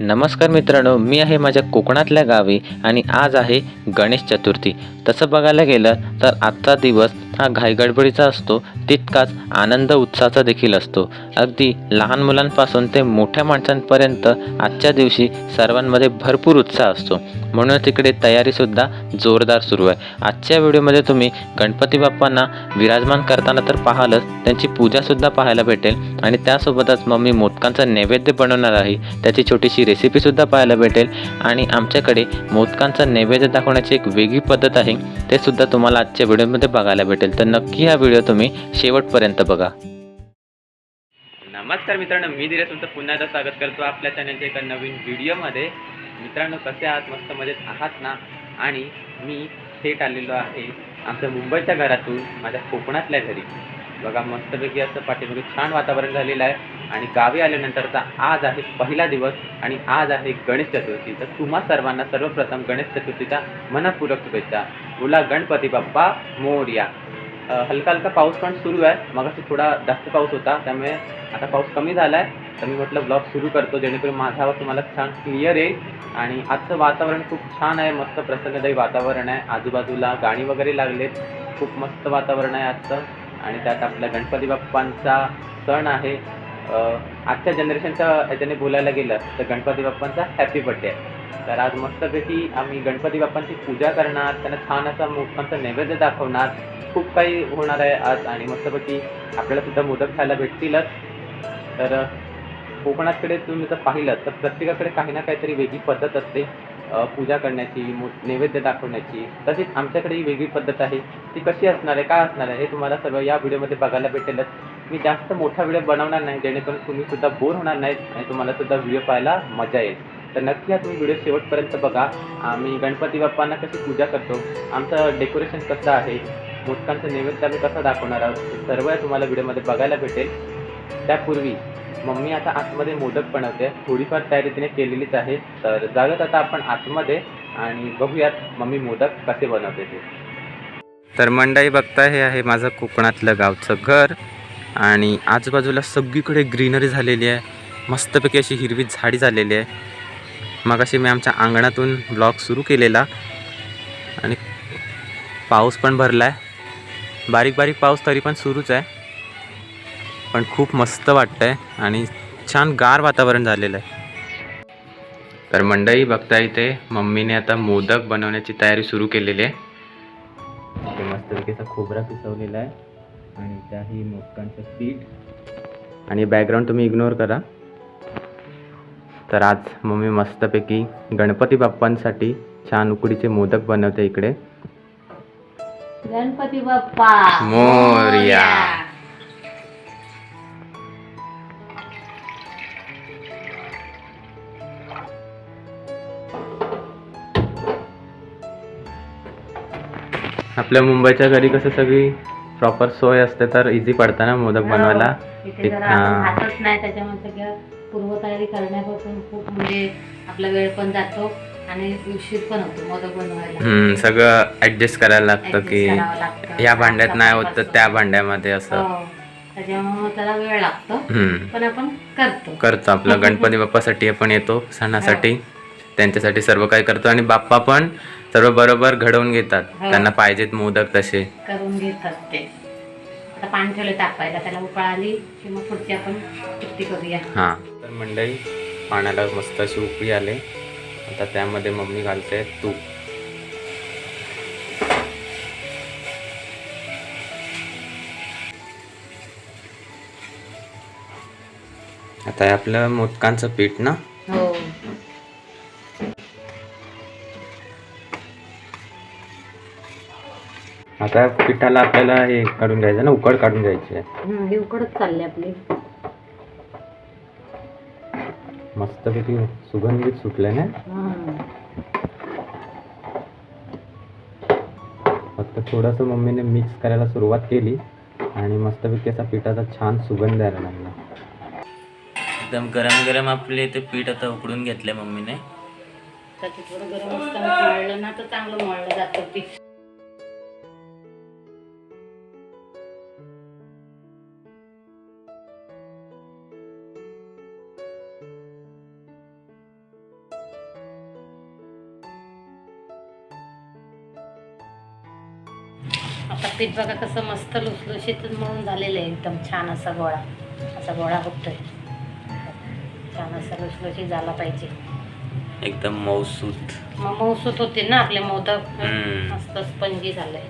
नमस्कार मित्रांनो मी आहे माझ्या कोकणातल्या गावी आणि आज आहे गणेश चतुर्थी. तसं बघायला गेलं तर आजचा दिवस हा घाईगडबडीचा असतो तितकाच आनंद उत्साहाचा देखील असतो. अगदी लहान मुलांपासून ते मोठ्या माणसांपर्यंत आजच्या दिवशी सर्वांमध्ये भरपूर उत्साह असतो. म्हणून तिकडे तयारीसुद्धा जोरदार सुरू आहे. आजच्या व्हिडिओमध्ये तुम्ही गणपती बाप्पांना विराजमान करताना तर पाहालच त्यांची पूजासुद्धा पाहायला भेटेल आणि त्यासोबतच मग मी मोदकांचा नैवेद्य बनवणार आहे. त्याची छोटीशी रेसिपीसुद्धा पाहायला भेटेल. आणि आमच्याकडे मोदकांचा नैवेद्य दाखवण्याची एक वेगळी पद्धत आहे. ते सुद्धा तुम्हाला आजच्या व्हिडिओमध्ये बघायला भेटेल. तर नक्की हा व्हिडिओ तुम्ही शेवटपर्यंत बघा. नमस्कार मित्रांनो मी धीरे तुमचं पुन्हा एकदा स्वागत करतो आपल्या चॅनलच्या एका नवीन व्हिडिओमध्ये. मित्रांनो कसे आहात? मस्त मजेत आहात ना? आणि मी थेट आलेलो आहे आमच्या मुंबईच्या घरातून माझ्या कोकणातल्या घरी. बघा मस्तपैकी असं पाठीमागे छान वातावरण झालेलं आहे. आणि गावी आल्यानंतरचा आज आहे पहिला दिवस आणि आज आहे गणेश चतुर्थी. तर तुम्हा सर्वांना सर्वप्रथम गणेश चतुर्थीचा मनपूर्वक शुभेच्छा. बोला गणपती बाप्पा मोर्या. हलका हलका पाऊस पण सुरू आहे. मग थोडा जास्त पाऊस होता त्यामुळे आता पाऊस कमी झाला आहे तर मी म्हटलं ब्लॉग सुरू करतो जेणेकरून माझा आवाज तुम्हाला छान क्लिअर येईल. आणि आजचं वातावरण खूप छान आहे मस्त प्रसन्नदायी वातावरण आहे. आजूबाजूला गाणी वगैरे लागलेत. खूप मस्त वातावरण आहे आजचं. आणि त्यात आपल्या गणपती बाप्पांचा सण आहे. आजच्या जनरेशनच्या ह्याच्याने बोलायला गेलं तर गणपती बाप्पांचा हॅपी बर्थडे आहे. तर आज मस्तपैकी आम्ही गणपती बाप्पांची पूजा करणार त्यांना छान असा मोदकांचा नैवेद्य दाखवणार. खूप काही होणार आहे आज आणि मस्तपैकी आपल्याला सुद्धा मोदक खायला भेटतीलच. तर कोकणातकडे कोकणाकडे तुम्ही जर पाहिलं तर प्रत्येकाकडे काही ना काहीतरी वेगळी पद्धत असते. पूजा करण्याची नैवेद्य दाखवण्याची. तशीच आमच्याकडे ही वेगळी पद्धत आहे. ती कशी असणार आहे काय असणार आहे हे तुम्हाला सर्व या व्हिडिओमध्ये बघायला भेटेलच. मी जास्त मोठा व्हिडिओ बनवणार नाही जेणेकरून तुम्ही सुद्धा बोर होणार नाहीत आणि तुम्हाला सुद्धा व्हिडिओ पाहायला मजा येईल. तर नक्की हा तुम्ही व्हिडिओ शेवटपर्यंत बघा. आम्ही गणपती बाप्पांना कशी पूजा करतो आमचं डेकोरेशन कसं आहे मोदकांचं नैवेद्य आम्ही कसं दाखवणार आहोत सर्व तुम्हाला व्हिडिओमध्ये बघायला भेटेल. त्यापूर्वी मम्मी आता आतमध्ये मोदक बनवते थोडीफार तयारी तिने केलेलीच आहे. तर जाऊयात आता आपण आतमध्ये आणि बघूयात मम्मी मोदक कसे बनवते ते. तर मंडई बघता हे आहे माझं कोकणातलं गावचं घर. आणि आजूबाजूला सगळीकडे ग्रीनरी झालेली आहे. मस्तपैकी अशी हिरवी झाडी झालेली आहे. मग अशी मी आमच्या अंगणातून ब्लॉग सुरू केलेला. आणि पाऊस पण भरला आहे बारीक बारीक पाऊस तरी पण सुरूच आहे. पण खूप मस्त वाटतं आहे आणि छान गार वातावरण झालेलं आहे. तर मंडई बघता इथे मम्मीने आता मोदक बनवण्याची तयारी सुरू केलेली आहे. मस्तपैकी असा खोबरा पिसवलेला आहे आणि त्याही मोदकांचं पीठ. आणि बॅकग्राऊंड तुम्ही इग्नोर करा. तर आज मम्मी मस्तपैकी गणपती बाप्पांसाठी छान उकडीचे मोदक बनवते इकडे. गणपती बाप्पा! मोरया. आपल्या मुंबईच्या घरी कसं सगळी प्रॉपर सोय असते तर इझी पडतं ना मोदक बनवायला हो, इथे जरा हा. आपण खातच नाही त्याच्यामुळे सगळं पूर्वतयारी करण्यापासून खूप म्हणजे आपला वेळ पण जातो आणि उशीर पण होतो मोदक बनवायला हम्म, सगळं ऍडजस्ट करायला लागतं Adjust की करावं लागतं. या भांड्यात नाही होत तर त्या. भांड्यामध्ये असं हो. त्याच्यामुळे त्याला वेळ लागतो हम्म पण आपण करतो करतो आपलं गणपती बाप्पासाठी आपण येतो सणासाठी त्यांच्यासाठी सर्व काही करतो आणि बाप्पा पण सर्व बरोबर घडवून घेतात. हो. त्यांना पाहिजेत मोदक तसे. करून घेतात ते आता पाणी ठेवले तापायला त्याला उकळ आली की मग पुढची आपण टिकटी करूया. हां. तर मंडळी पाण्याला मस्त अशी उकळी आले. आता त्यामध्ये मम्मी घालते तूप. आता हे आपलं मोदकांचं पीठ ना? आता पिठाला आपल्याला हे काढून घ्यायचं ना उकड काढून घ्यायची आहे. हं, ही उकडच चालली आपली. मस्तपैकी सुगंधित सुटले ना? हं. फक्त थोडंसं मम्मीने मिक्स करायला सुरुवात केली आणि मस्तपैकी असा पिठाचा छान सुगंध यायला लागला. एकदम गरम गरम आपले ते पीठ आता उकडून घेतले मम्मीने. त्याचं थोडं गरम असताना मळलं ना तर चांगलं मळलं जातं पीठ. पीठ बघा कसं मस्त लुसलुशीत म्हणून झालेलं आहे एकदम छान असा गोळा. असा गोळा होतोय. छान असा लुसलुशीत झाला पाहिजे. एकदम मौसूत. मग मौसूत होते ना आपले मोदक. हम्म. मस्त स्पंजी झालंय.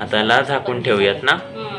आता ला झाकून ठेवूयात ना? हम्म.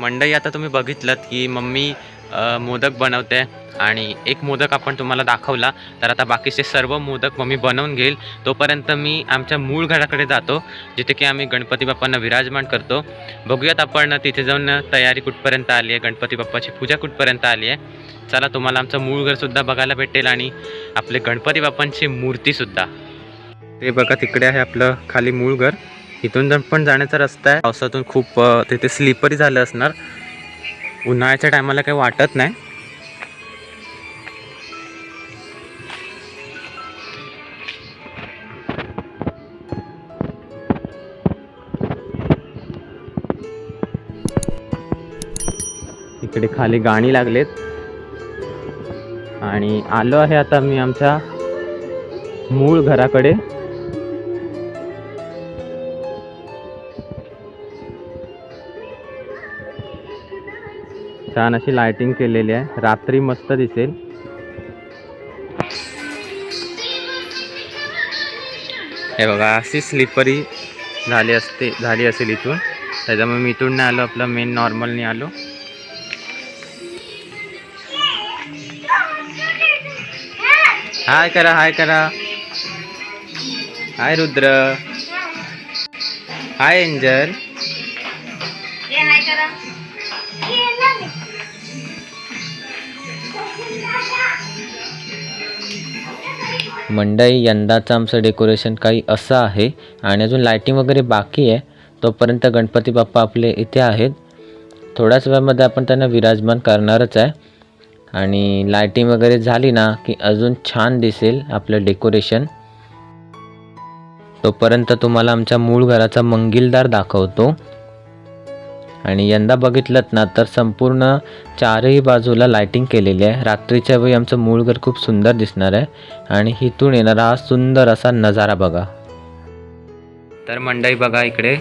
मंडई आता तुम्ही बघितलं की मम्मी मोदक बनवते आणि एक मोदक आपण तुम्हाला दाखवला. तर आता बाकीचे सर्व मोदक मम्मी बनवून घेईल. तोपर्यंत मी आमच्या मूळ घराकडे जातो जिथे की आम्ही गणपती बाप्पांना विराजमान करतो. बघूयात आपण तिथे जाऊन तयारी कुठपर्यंत आली आहे गणपती बाप्पाची पूजा कुठपर्यंत आली आहे. चला तुम्हाला आमचं मूळ घरसुद्धा बघायला भेटेल आणि आपले गणपती बाप्पांची मूर्तीसुद्धा ते बघा तिकडे आहे आपलं खाली मूळ घर. इथून पण जाण्याचा रस्ता आहे पावसातून खूप तिथे स्लिपरी झालं असणार. उन्हाळ्याच्या टायमाला काही वाटत नाही. इकडे खाली गाणी लागलेत. आणि आलो आहे आता मी आमच्या मूळ घराकडे. छान अशी लाइटिंग केलेली आहे. रात्री मस्त दिसेल. हे बघा अशी स्लिपरी झाली असते झाली असेल इथून. त्याच्यामुळे मी इथून नाही आलो आपलं मेन नॉर्मलने आलो. हाय करा हाय करा. हाय रुद्र. हाय एंजल मंडई यंदाचं आमचं डेकोरेशन काही असं आहे. आणि अजून लायटिंग वगैरे बाकी आहे. तोपर्यंत गणपती बाप्पा आपले इथे आहेत. थोड्याच वेळामध्ये आपण त्यांना विराजमान करणारच आहे. आणि लायटिंग वगैरे झाली ना की अजून छान दिसेल आपलं डेकोरेशन तोपर्यंत तुम्हाला आमच्या मूळ घराचा मंगिलदार दाखवतो. आणि यंदा बघितलं ना तर संपूर्ण चारही बाजूला लायटिंग केलेली आहे. रात्रीच्या वेळी आमचं मूळ घर खूप सुंदर दिसणार आहे. आणि इथून येणारा हा सुंदर असा नजारा बघा. तर मंडई बघा इकडे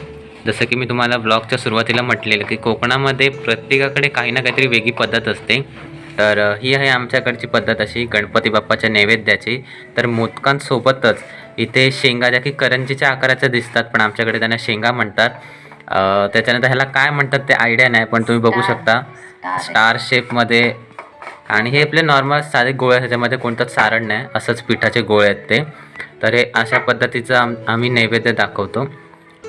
जसं की मी तुम्हाला ब्लॉगच्या सुरुवातीला म्हटलेलं की कोकणामध्ये प्रत्येकाकडे काही ना काहीतरी वेगळी पद्धत असते. तर ही आहे आमच्याकडची पद्धत अशी गणपती बाप्पाच्या नैवेद्याची. तर मोदकांसोबतच इथे शेंगा ज्या की करंजीच्या आकाराच्या दिसतात पण आमच्याकडे त्यांना शेंगा म्हणतात. त्याच्यानंतर ह्याला काय म्हणतात ते आयडिया नाही पण तुम्ही बघू शकता. स्टार शेपमध्ये आणि हे आपले नॉर्मल साधे गोळे आहेत, ह्याच्यामध्ये कोणतंच सारण नाही असंच पिठाचे गोळे आहेत ते. तर हे अशा पद्धतीचं आम आम्ही नैवेद्य दाखवतो.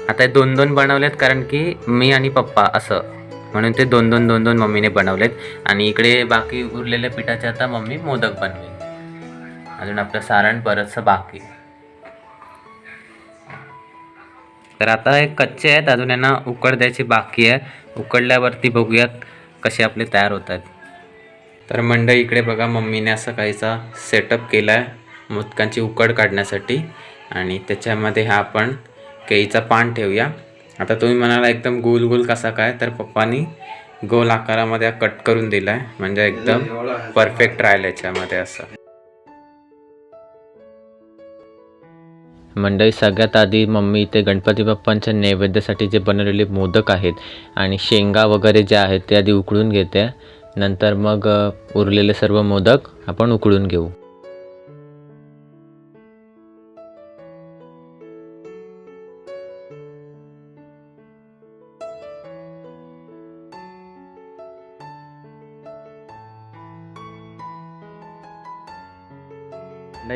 आता हे दोन दोन बनवलेत कारण की मी आणि पप्पा असं. म्हणून ते दोन दोन दोन दोन मम्मीने बनवलेत. आणि इकडे बाकी उरलेल्या पिठाचे आता मम्मी मोदक बनवेल. अजून आपलं सारण बरंचसं बाकी. तर आता हे कच्चे आहेत अजून यांना उकड द्यायची बाकी आहे. उकडल्यावरती बघूयात कसे आपले तयार होत आहेत. तर मंडई इकडे बघा मम्मीने असा काहीसा सेटअप केला आहे मोदकांची उकड काढण्यासाठी. आणि त्याच्यामध्ये हा आपण केळीचा पान ठेवूया. आता तुम्ही म्हणाला एकदम गोल गोल कसा काय तर पप्पानी गोल आकारामध्ये कट करून दिला आहे म्हणजे एकदम परफेक्ट राहील याच्यामध्ये असं. मंडळी सगळ्यात आधी मम्मी इथे गणपती बाप्पांच्या नैवेद्यासाठी जे बनवलेले मोदक आहेत आणि शेंगा वगैरे जे आहेत ते आधी उकळून घेते. नंतर मग उरलेले सर्व मोदक आपण उकळून घेऊ.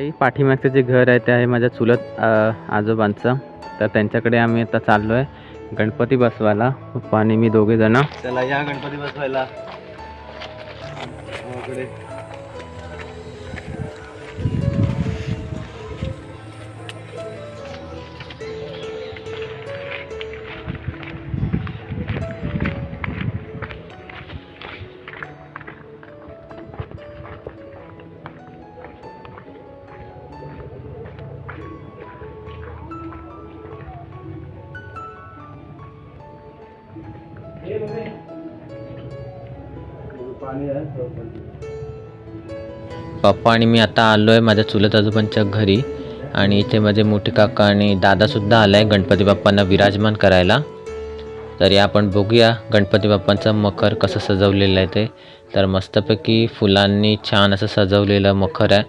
नाही पाठीमागचं जे घर आहे ते आहे माझ्या चुलत आजोबांचं. तर त्यांच्याकडे आम्ही आता चाललो आहे गणपती बसवायला. पप्पा आणि मी दोघे जण चला या गणपती बसवायला. पप्पा आणि मी आता आलो आहे माझ्या चुलत आजोबांच्या घरी. आणि इथे माझे मोठे काका आणि दादासुद्धा आला आहे गणपती बाप्पांना विराजमान करायला. तरी आपण बघूया गणपती बाप्पांचं मखर कसं सजवलेलं आहे ते. तर मस्तपैकी फुलांनी छान असं सजवलेलं मखर आहे.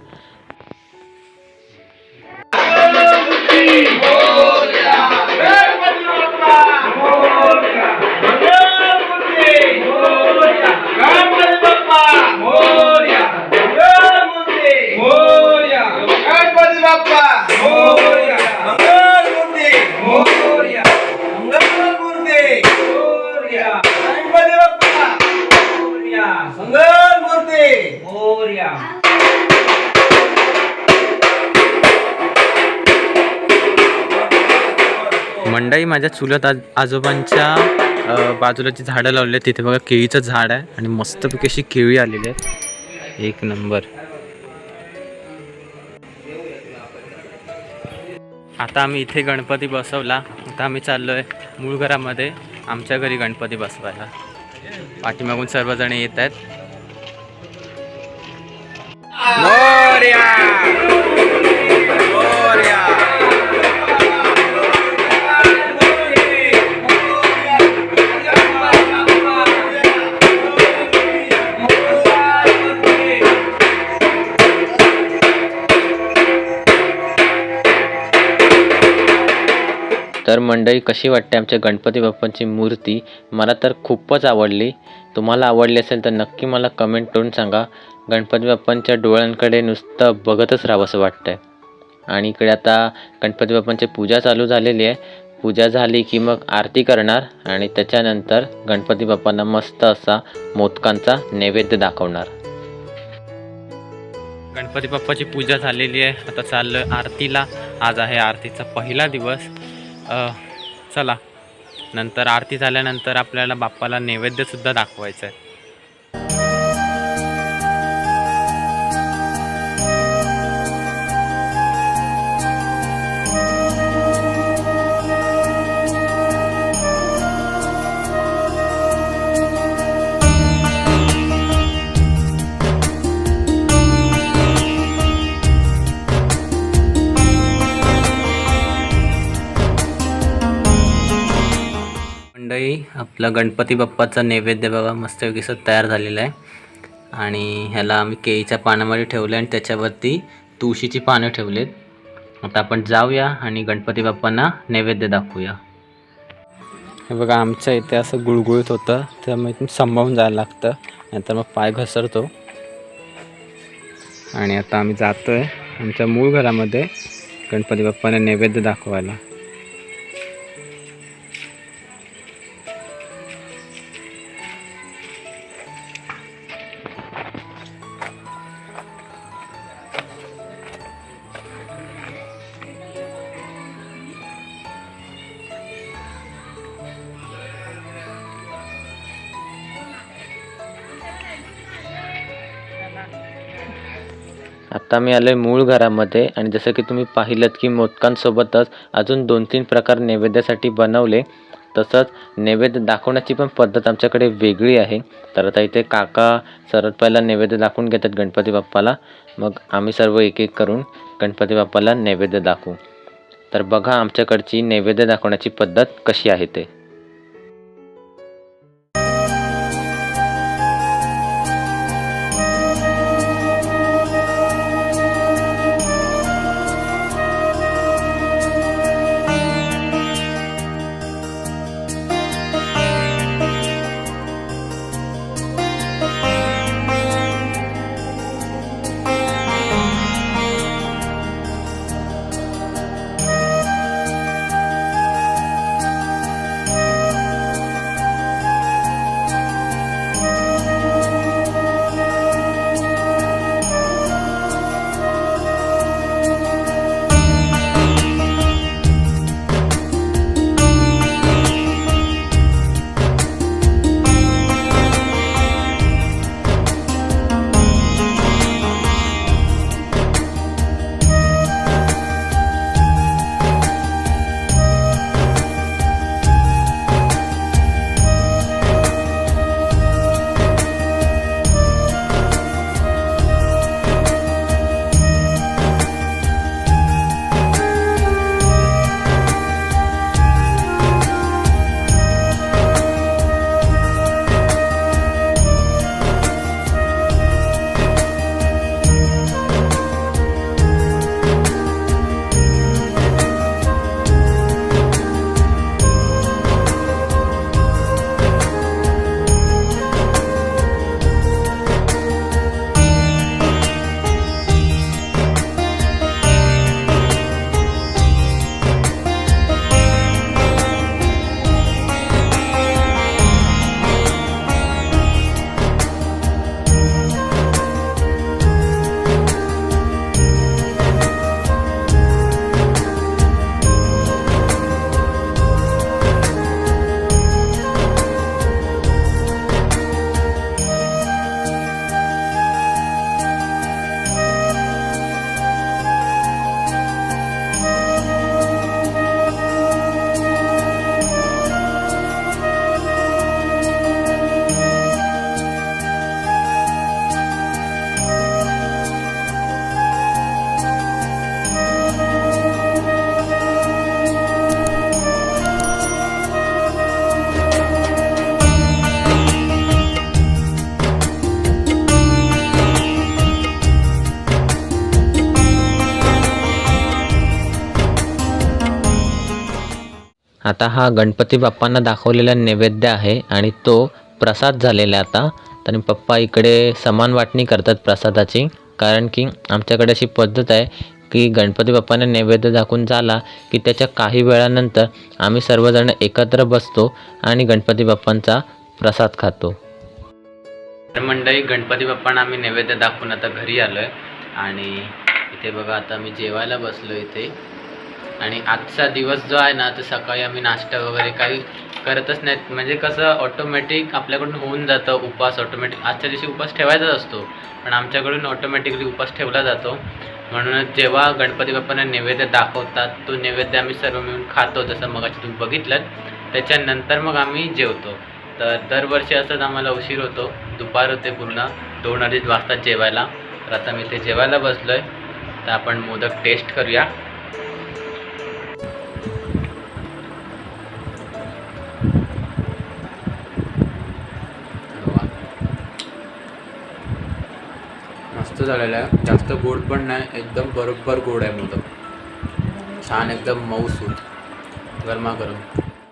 मंडई माझ्या चुलत आज आजोबांच्या बाजूला जी झाडं लावली आहेत तिथे बघा केळीचं झाड आहे आणि मस्तपैकी अशी केळी आलेली आहेत. एक नंबर. आता आम्ही इथे गणपती बसवला. आता आम्ही चाललो आहे मूळ घरामध्ये आमच्या घरी गणपती बसवायला. पाठीमागून सर्वजण येत आहेत. मोर्या! मोर्या! तर मंडळी कशी वाटते आमच्या गणपती बाप्पांची मूर्ती? मला तर खूपच आवडली. तुम्हाला आवडली असेल तर नक्की मला कमेंट करून सांगा. गणपती बाप्पांच्या डोळ्यांकडे नुसतं बघतच राहावं असं आहे आणि इकडे आता गणपती बाप्पांची पूजा चालू झालेली आहे. पूजा झाली की मग आरती करणार आणि त्याच्यानंतर गणपती बाप्पांना मस्त असा मोदकांचा नैवेद्य दाखवणार. गणपती बाप्पाची पूजा झालेली आहे. आता चाललं आरतीला. आज आहे आरतीचा पहिला दिवस. चला. नंतर आरती झाल्यानंतर आपल्याला बाप्पाला नैवेद्यसुद्धा दाखवायचं आहे आपला गणपती बाप्पाचा नैवेद्य बघा मस्तपैकी असं तयार झालेला आहे. आणि ह्याला आम्ही केळीच्या पानामध्ये ठेवलं आणि त्याच्यावरती तुळशीची पानं ठेवलेत. आता आपण जाऊया आणि गणपती बाप्पांना नैवेद्य दाखवूया. हे बघा आमच्या इथे असं गुळगुळीत होतं त्यामुळे इथून सांभाळून जायला लागतं. नंतर मग पाय घसरतो. आणि आता आम्ही जातो आहे आमच्या मूळ घरामध्ये गणपती बाप्पांना नैवेद्य दाखवायला. आता मी आलो आहे मूळ घरामध्ये आणि जसं की तुम्ही पाहिलं की मोदकांसोबतच अजून दोन तीन प्रकार नैवेद्यासाठी बनवले तसंच नैवेद्य दाखवण्याची पण पद्धत आमच्याकडे वेगळी आहे. तर आता इथे काका सर्वात पहिला नैवेद्य दाखवून घेतात गणपती बाप्पाला. मग आम्ही सर्व एक एक करून गणपती बाप्पाला नैवेद्य दाखवू. तर बघा आमच्याकडची नैवेद्य दाखवण्याची पद्धत कशी आहे ते. आता हा गणपती बाप्पांना दाखवलेला नैवेद्य आहे आणि तो प्रसाद झालेला आहे आता. तर पप्पा इकडे समान वाटणी करतात प्रसादाची कारण की आमच्याकडे अशी पद्धत आहे की गणपती बाप्पांना नैवेद्य दाखवून झाला की त्याच्या काही वेळानंतर आम्ही सर्वजण एकत्र बसतो आणि गणपती बाप्पांचा प्रसाद खातो. तर मंडळी गणपती बाप्पांना आम्ही नैवेद्य दाखवून आता घरी आलो आहे आणि इथे बघा आता मी जेवायला बसलो इथे. आणि आजचा दिवस जो आहे ना तो सकाळी आम्ही नाश्ता वगैरे काही करतच नाहीत. म्हणजे कसं ऑटोमॅटिक आपल्याकडून होऊन जातं उपास ऑटोमॅटिक आजच्या दिवशी उपास ठेवायचाच असतो. पण आमच्याकडून ऑटोमॅटिकली उपास ठेवला जातो. म्हणूनच जेव्हा गणपती बाप्पांना नैवेद्य दाखवतात तो नैवेद्य आम्ही सर्व मिळून खातो जसं मग तुम्ही बघितलं त्याच्यानंतर मग आम्ही जेवतो. तर दरवर्षी असंच आम्हाला उशीर होतो. दुपार होते पूर्ण दोन अडीच वाजता जेवायला. तर आता मी ते जेवायला बसलो आहे तर आपण मोदक टेस्ट करूया. मस्त झालेलं आहे. जास्त गोड पण नाही एकदम बरोबर गोड आहे मोदक छान एकदम मऊसूत गरमागरम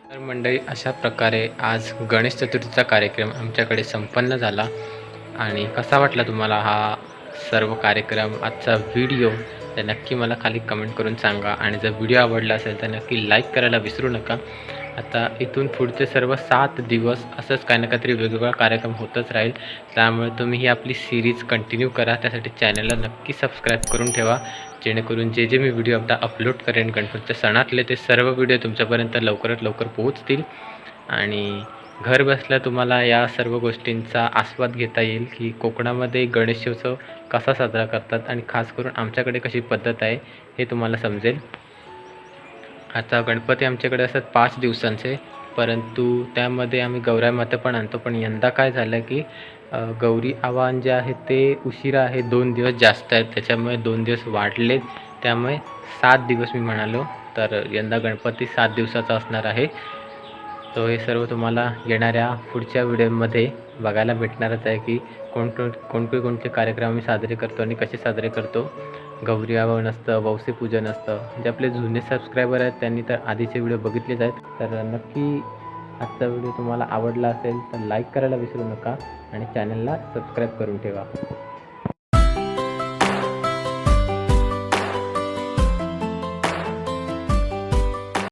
तर मंडळी अशा प्रकारे आज गणेश चतुर्थीचा कार्यक्रम आमच्याकडे संपन्न झाला. आणि कसा वाटला तुम्हाला हा सर्व कार्यक्रम? आजचा व्हिडिओ? तर नक्की मला खाली कमेंट करून सांगा. आणि जर व्हिडिओ आवडला असेल तर नक्की लाईक करायला विसरू नका. आता इथून पुढचे सर्व सात दिवस असंच काही ना काहीतरी वेगवेगळा कार्यक्रम होतच राहील. त्यामुळे तुम्ही ही आपली सिरीज कंटिन्यू करा. त्यासाठी चॅनलला नक्की सबस्क्राईब करून ठेवा. जेणेकरून जे जे मी व्हिडिओ आता अपलोड करेन गणपतीच्या सणातले ते सर्व व्हिडिओ तुमच्यापर्यंत लवकरात लवकर पोहोचतील. आणि घर बसल्या तुम्हाला या सर्व गोष्टींचा आस्वाद घेता येईल की कोकणामध्ये गणेशोत्सव कसा साजरा करतात आणि खास करून आमच्याकडे कशी पद्धत आहे हे तुम्हाला समजेल. आता गणपती आमच्याकडे असतात पाच दिवसांचे परंतु त्यामध्ये आम्ही गौराई माता पण आणतो. पण यंदा काय झालं की गौरी आवाहन जे आहे ते उशिरा आहे दोन दिवस जास्त आहेत. त्याच्यामुळे दोन दिवस वाढलेत. त्यामुळे सात दिवस मी म्हणालो तर यंदा गणपती सात दिवसाचा असणार आहे. तो हे सर्व तुम्हाला येणाऱ्या पुढच्या व्हिडिओमध्ये बघायला भेटणारच आहे की कोणकोण कोणते कोणते कार्यक्रम आम्ही साजरे करतो आणि कसे साजरे करतो. गौरी आवाहन असतं वौसे पूजन असतं. जे आपले जुने सबस्क्रायबर आहेत त्यांनी तर आधीचे व्हिडिओ बघितलेच आहेत. तर नक्की आजचा व्हिडिओ तुम्हाला आवडला असेल तर लाईक करायला विसरू नका आणि चॅनलला सबस्क्राईब करून ठेवा.